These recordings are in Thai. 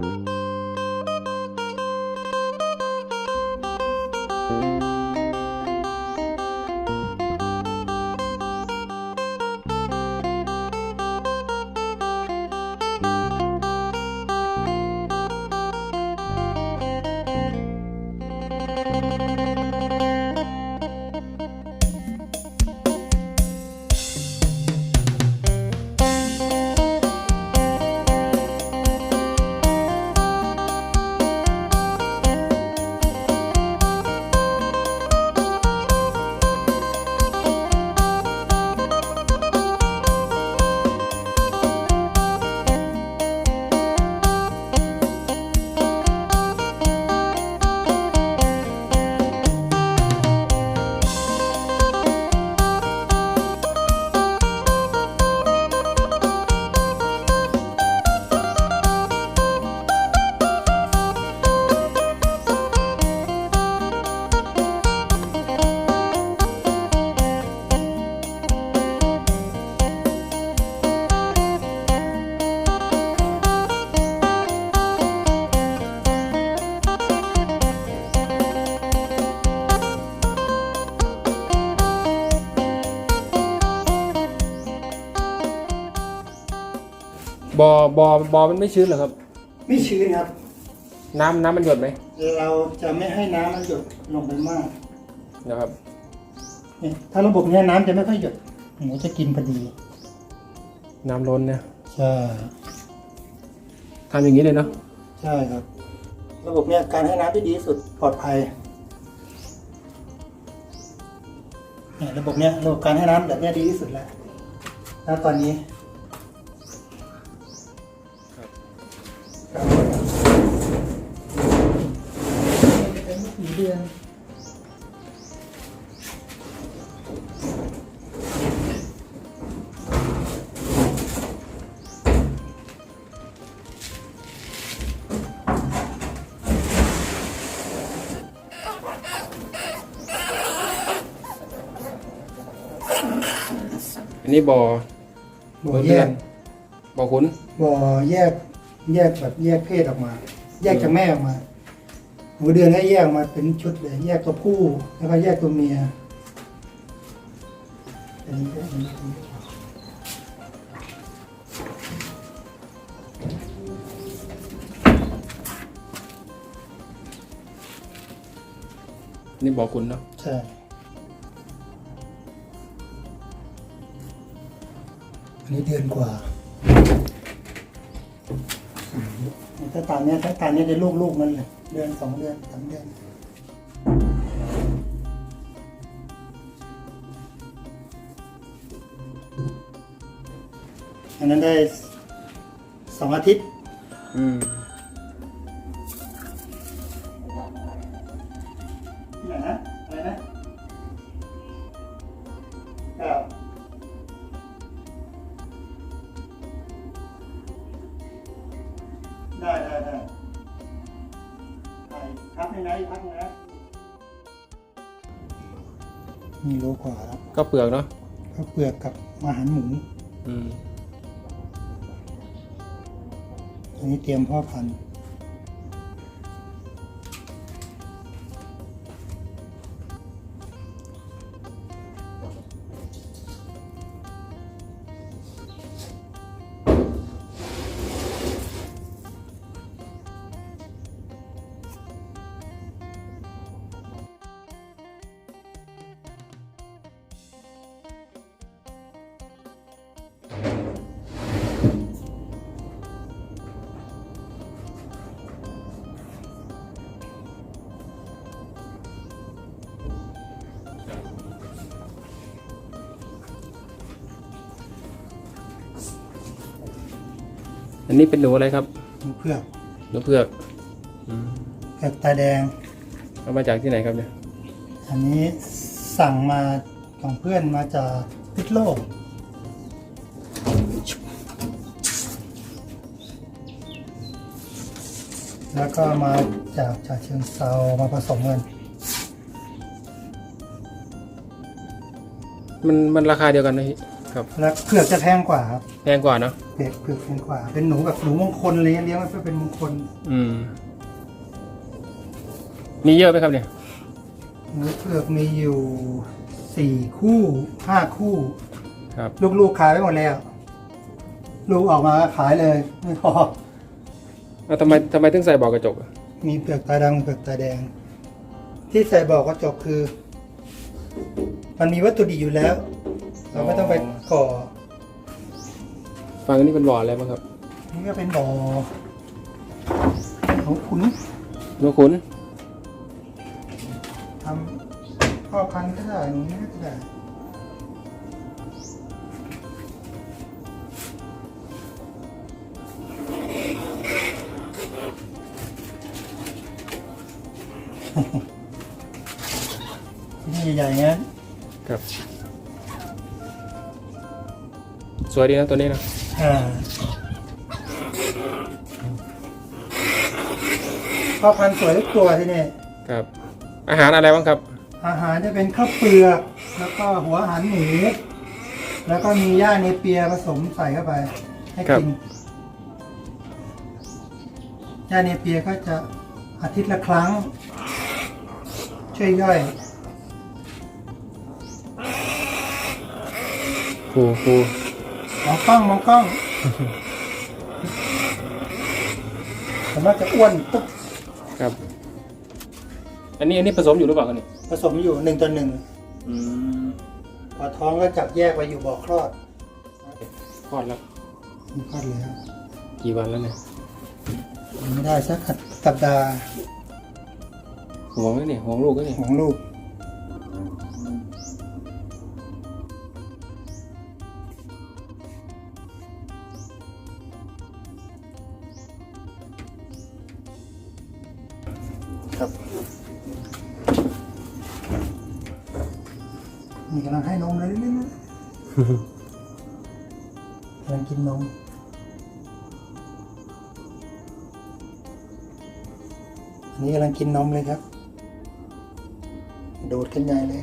Música บอบอบอมันไม่ชื้นเหรอครับ ไม่ชื้นครับ น้ำน้ำมันหยดไหมเราจะไม่ให้น้ำมันหยดลงไปมากนะครับ เนี่ยถ้าระบบเนี้ยน้ำจะไม่ค่อยหยด หมูจะกินพอดีน้ำล้นเนี่ยใช่ทำอย่างนี้เลยเนาะใช่ครับ ระบบเนี้ยการให้น้ำที่ดีที่สุดปลอดภัยเนี่ยระบบเนี้ยระบบการให้น้ำแบบเนี้ยดีที่สุดแล้วณตอนนี้ อันนี้บอบ่เบอร์แยเดือกนบอขุนบ่แยก แยกแบบแยกเพศออกมา แยกจากแม่ออกมาหมูเดือนก็แยกออกมาเป็นชุดเลยแยกตัวผู้แล้วก็แยกตัวเมียอันนี้ก็อันนี้อันนี้อันนี่บอขุนเนาะใช่ อันนี้เดือนกว่าถ้าตามเนี้ยถ้าตามเนี้ยได้ลูกลูกมันเลยเดือนสองเดือนสามเดือนอันนั้นได้สองอาทิตย์อืมไหนนะ ปลือกเนาะข้าวเปลือกกับอาหารหมูอืม อันนี้เตรียมพ่อพันธุ์ นนี้เป็นหนูอะไรครับเผือกหนูเผือกอืมเผือกตาแดง เอามาจากที่ไหนครับเนี่ยอันนี้สั่งมาของเพื่อนมาจากพิษโลก แล้วก็มาจากจากเชิงเซามาผสมกันมันมันราคาเดียวกันนะพี่ ครับ แล้วเผือกจะแพงกว่าครับแพงกว่าเนาะเผือกเผือกแพงกว่า เป็นหนูแบบหนูมงคลอะไรเงี้ยเลี้ยงไว้เพื่อเป็นมงคลอืม มีเยอะไหมครับเนี่ยหนูเผือกมีอยู่สี่คู่ห้าคู่ ครับ ลูกๆขายไปหมดแล้ว ลูกออกมาขายเลย ไม่พอ แล้วทำไมทำไมถึงใส่บอกกระจกอะมีเปลือกตาดำเปลือกตาแดง ที่ใส่บอกกระจกคือ มันมีวัตถุดิบอยู่แล้ว เราไม่ต้องไปก่อฟังอันนี้เป็นบ่ออะไรบ้างครับนี่ก็เป็นบ่อของขุนนกขุนทำพ่อพันธุ์ก็ได้หนูนี่ก็ได้นี่ใหญ่ๆงั้น ครับ สวยดีนะตัวนี้นะอ่าพ่อพันธุ์สวยทุกตัวที่นี่ ครับ อาหารอะไรบ้างครับ อาหารจะเป็นข้าวเปลือก แล้วก็หัวอาหารหมูแล้วก็มีหญ้าเนเปียผสมใส่เข้าไป ให้ครับกินหญ้าเนเปียก็จะอาทิตย์ละครั้ง ช่วยย่อยครูครู มองกล้องมองกล้องผมว่าจะอ้วนปุ๊บครับ อันนี้อันนี้ผสมอยู่หรือเปล่าครับเนี่ยผสมอยู่หนึ่งต่อหนึ่งอืมพอท้องก็จับแยกไปอยู่บ่อคลอดคลอดแล้วมีคลอดแล้วกี่วันแล้วเนี่ยไม่ได้สักสัปดาห์ห่วงไหมเนี่ยห่วงลูกก็เนี่ยของลูก ครับ นี่กำลังให้นมเลยนิดนึงกำลังกินนมอันนี้กำลังกินนมเลยครับ โดดขึ้นใหญ่เลย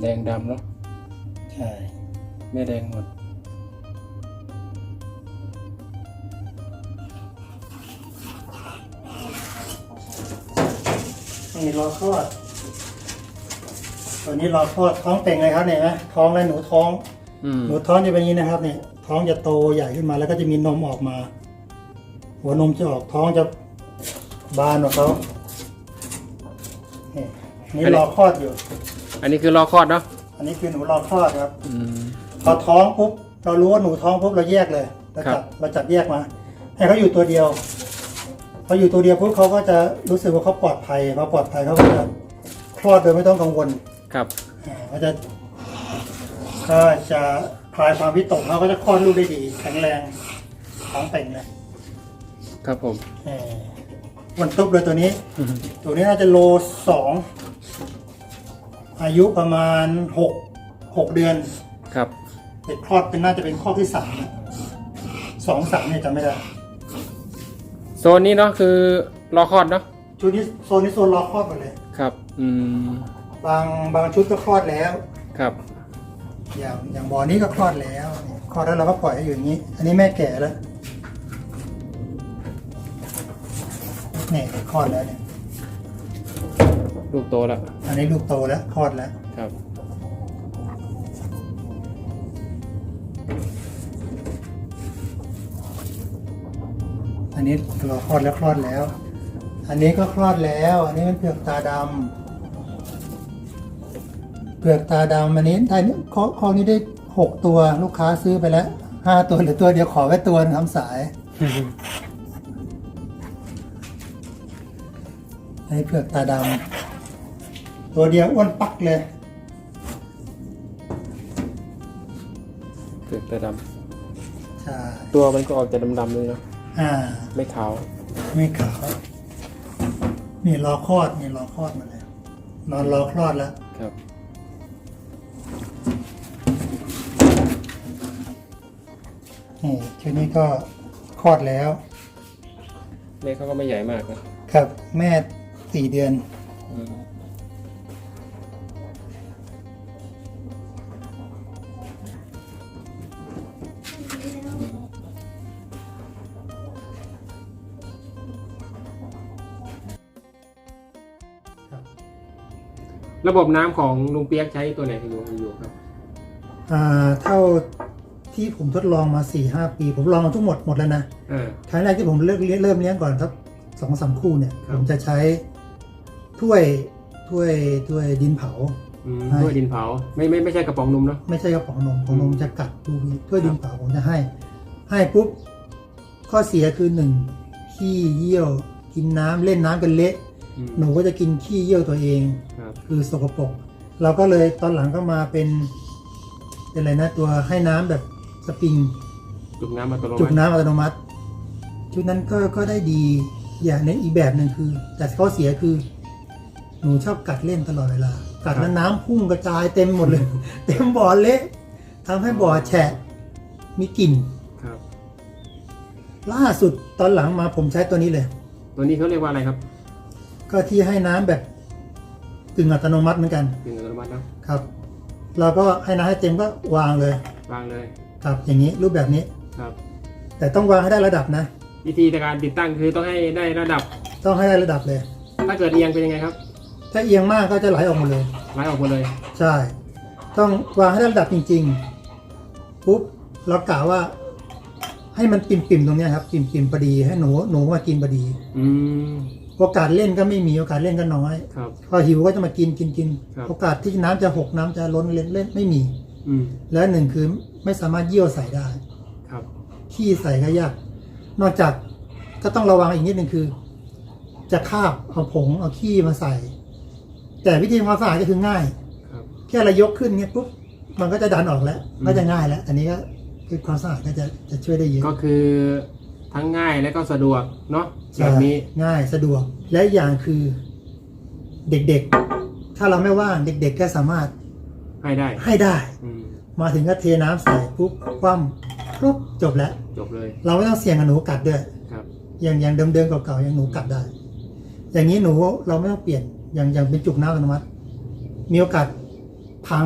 แดงดำเนาะใช่แม่แดงหมด นี่รอคลอด ตัวนี้รอคลอดท้องเต่งเลยครับเนี่ยนะท้องและหนูท้อง อืมหนูท้องจะเป็นอย่างนี้นะครับเนี่ยท้องจะโตใหญ่ขึ้นมาแล้วก็จะมีนมออกมา หัวนมจะออกท้องจะบานของเขานี่นี่รอคลอดอยู่ อันนี้คือรอคลอดเนาะอันนี้คือหนูรอคลอดครับอืม พอท้องปุ๊บเรารู้ว่าหนูท้องปุ๊บเราแยกเลยเราครัจับบ เราจับแยกมา ให้เขาอยู่ตัวเดียวพออยู่ตัวเดียวปุ๊บเขาก็จะรู้สึกว่าเขาปลอดภัยพอปลอดภัยเขาก็จะคลอดโดยไม่ต้องกังวลครับ อ่าก็จะก็จะคลายความวิตกเขาก็จะคลอดลูกได้ดีแข็งแรงท้องเป่งเลยครับผม เอ่อวันตุ๊บเลยตัวนี้ ตัวนี้น่าจะโลสอง อายุประมาณหกหกเดือนครับ เด็กคลอดเป็นน่าจะเป็นข้อที่สามสองสามเนี่ยจำไม่ได้โซนนี้เนาะคือรอคลอดเนาะชุดนี้โซนนี้โซนรอคลอดหมดเลย ครับ อืม บางบางชุดก็คลอดแล้ว ครับ อย่างอย่างบ่อนี้ก็คลอดแล้วคลอดแล้วเราก็ปล่อยให้อยู่อย่างนี้ อันนี้แม่แก่แล้วเนี่ยคลอดแล้วเนี่ย ลูกโตแล้ว อันนี้ลูกโตแล้วคลอดแล้ว ครับ อันนี้รอคลอดแล้วคลอดแล้ว อันนี้ก็คลอดแล้ว อันนี้เป็นเผือกตาดำเผือกตาดำอันนี้ได้นี่ข้อข้อนี้ได้หกตัวลูกค้าซื้อไปแล้วห้าตัวเหรือตัวเดียวขอไว้ตัวหนึงทำสายอันนี้เผือกตาดำ ตัวเดียวอ้วนปักเลยเกิดแต่ดใช่ำตัวมันก็ออกจะดำๆเลยเนาะอ่า ไม่ขาว ไม่ขาวนี่รอคลอดนี่รอคลอดมาแล้วนอนรอคลอดแล้ว ครับ นี่ชุดนี้ก็คลอดแล้ว เล็กเขาก็ไม่ใหญ่มากนะครับ แม่สี่เดือน ระบบน้ำของลุงเปียกใช้ตัวไหนที่ลุงอยู่ครับ อ่าเท่าที่ผมทดลองมาสี่ห้าปี ผมลองมาทุกหมดหมดแล้วนะอ่า ครั้งแรกที่ผมเริ่มเลี้ยงเริ่มเลี้ยงก่อนครับสองสามคู่เนี่ย ครับ ผมจะใช้ถ้วยถ้วยถ้วยดินเผา อืมให้ ด้วยดินเผาไม่ไม่ไม่ใช่กระป๋องนมเนาะ ไม่ใช่กระป๋องนมของนมอืมจะกัดดูมีถ้วยดินเผาผมจะให้ ให้ปุ๊บข้อเสียคือหนึ่งขี้เยี่ยวกินน้ำเล่นน้ำกันเละอืม หนูก็จะกินขี้เยี่ยวตัวเอง ครับคือสกปรกเราก็เลยตอนหลังก็มาเป็น เป็นอะไรนะตัวให้น้ำแบบสปริง จุกน้ำอัตโนจุกมัติน้ำอัตโนมัติ ชุดนั้นก็ก็ได้ดี อย่างในอีกแบบหนึ่งคือ แต่ข้อเสียคือ หนูชอบกัดเล่นตลอดเวลา กัดแล้วน้ำพุ่งกระจายเต็มหมดเลย เต็มบ่อเละทำให้บ่อแฉะ มีกลิ่น ครับ ล่าสุดตอนหลังมาผมใช้ตัวนี้เลย ตัวนี้เขาเรียกว่าอะไรครับ ก็ที่ให้น้ำแบบกึ่งอัตโนมัติเหมือนกันกึ่งอัตโนมัติเนาะครับ เราก็ให้น้ำให้เต็มก็วางเลยวางเลยครับ อย่างนี้รูปแบบนี้ ครับ แต่ต้องวางให้ได้ระดับนะ วิธีในการติดตั้งคือต้องให้ได้ระดับ ต้องให้ได้ระดับเลย ถ้าเกิดเอียงเป็นยังไงครับถ้าเอียงมากก็จะไหลออกหมดเลยไล่ออกหมดเลยใช่ ต้องวางให้ได้ระดับจริง ๆ ปุ๊บเรากะว่า ให้มันปิ่มๆตรงเนี้ยครับ ปิ่มๆพอดีให้หนูหนูมากินพอดี อืม โอกาสเล่นก็ไม่มีโอกาสเล่นก็น้อยครับ พอหิวก็จะมากินกินกิน ครับ โอกาสที่น้ำจะหกน้ำจะล้นเล่นเล่นไม่มี อืมแล้วหนึ่งคือไม่สามารถเยี่ยวใส่ได้ ครับ ขี้ใส่ก็ยาก นอกจากก็ต้องระวังอีกนิดหนึ่งคือ จะคาบเอาผงเอาขี้มาใส่ แต่วิธีทำความสะอาดก็คือง่าย ครับ แค่เรายกขึ้นเนี่ยปุ๊บมันก็จะดันออกแล้ว อืม ก็จะง่ายแล้ว อันนี้ก็คือความสะอาดก็จะจะช่วยได้เยอะก็คือ ทั้งง่ายและก็สะดวกเนาะใช่แบบนี้ ง่ายสะดวก และอีกอย่างคือเด็กๆ ถ้าเราไม่ว่างเด็ก ๆ ก็สามารถให้ได้ให้ได้ อืมมาถึงก็เทน้ำใส่ปุ๊บคว่ำปุ๊บจบแล้ว จบเลยเราไม่ต้องเสี่ยงกับหนูกัดด้วย ครับ อย่างอย่างเดิมๆเก่าๆอย่างหนูกัดได้ อย่างนี้หนูเราไม่ต้องเปลี่ยนอย่างอย่างเป็นจุกน้ำอัตโนมัติ มีโอกาสพัง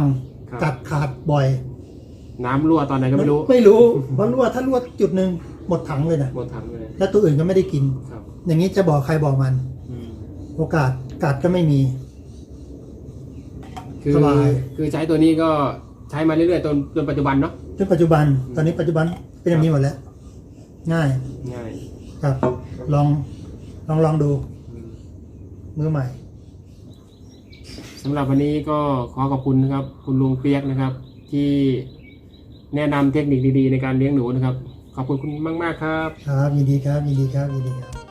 ครับ กัดขาดบ่อย น้ำรั่วตอนไหนก็ไม่รู้ ไม่รู้เพราะรั่วถ้ารั่วจุดหนึ่ง หมดถังเลยนะหมดถังเลยแล้วตัวอื่นก็ไม่ได้กิน ครับ อย่างนี้จะบอกใครบอกมัน อืมโอกาสกัดก็ไม่มี คือสบาย คือใช้ตัวนี้ก็ใช้มาเรื่อยๆจนจนปัจจุบันเนาะจนปัจจุบัน ตอนนี้ปัจจุบันเป็นแบบนี้หมดแล้ว ง่ายง่ายครับ ลองลองลองดูอืม มือใหม่ สำหรับวันนี้ก็ขอขอบคุณนะครับ คุณลุงเปียกนะครับ ที่แนะนำเทคนิคดีๆ ในการเลี้ยงหนูนะครับ ขอบคุณคุณมาก ๆ ครับ ครับยินดีครับยินดีครับยินดีครับ